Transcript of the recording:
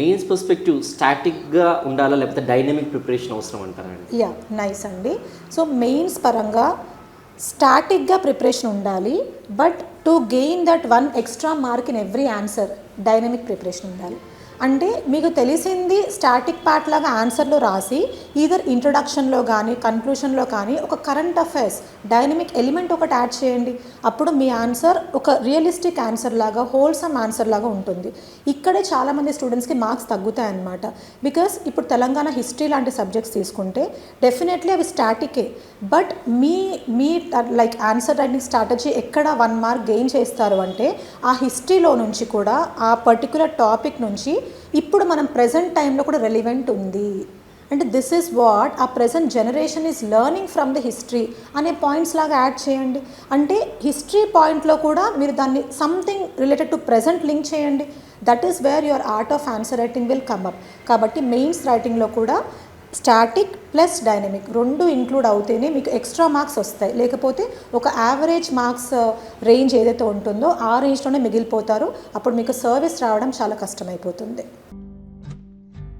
Mains perspective స్టాటిక్గా ఉండాలా లేకపోతే dynamic preparation అవసరం అంటారా అండి? యా నైస్ అండి. సో మెయిన్స్ పరంగా స్టాటిక్గా ప్రిపరేషన్ ఉండాలి but to gain that one extra mark in every answer dynamic preparation ఉండాలి. అంటే మీకు తెలిసింది స్టాటిక్ పార్ట్ లాగా ఆన్సర్లో రాసి ఈధర్ ఇంట్రొడక్షన్లో కానీ కన్క్లూషన్లో కానీ ఒక కరెంట్ అఫైర్స్ డైనమిక్ ఎలిమెంట్ ఒకటి యాడ్ చేయండి. అప్పుడు మీ ఆన్సర్ ఒక రియలిస్టిక్ ఆన్సర్ లాగా హోల్సమ్ ఆన్సర్ లాగా ఉంటుంది. ఇక్కడే చాలామంది స్టూడెంట్స్కి మార్క్స్ తగ్గుతాయి అన్నమాట. బికాస్ ఇప్పుడు తెలంగాణ హిస్టరీ లాంటి సబ్జెక్ట్స్ తీసుకుంటే డెఫినెట్లీ అవి స్టాటికే బట్ మీ మీ లైక్ ఆన్సర్ రైటింగ్ స్ట్రాటజీ ఎక్కడ వన్ మార్క్ గెయిన్ చేస్తారు అంటే ఆ హిస్టరీలో నుంచి కూడా ఆ పర్టికులర్ టాపిక్ నుంచి ఇప్పుడు మనం ప్రజెంట్ టైంలో కూడా రెలివెంట్ ఉంది. అంటే this is what uh present generation is learning from the history అనే పాయింట్స్ లాగా యాడ్ చేయండి. అంటే హిస్టరీ పాయింట్లో కూడా మీరు దాన్ని something related to present link చేయండి. That is where your art of answer writing will come up కాబట్టి మెయిన్స్ రైటింగ్లో కూడా స్టాటిక్ ప్లస్ డైనమిక్ రెండు ఇంక్లూడ్ అవుతేనే మీకు ఎక్స్ట్రా మార్క్స్ వస్తాయి. లేకపోతే ఒక యావరేజ్ మార్క్స్ రేంజ్ ఏదైతే ఉంటుందో ఆ రేంజ్లోనే మిగిలిపోతారు. అప్పుడు మీకు సర్వీస్ రావడం చాలా కష్టమైపోతుంది.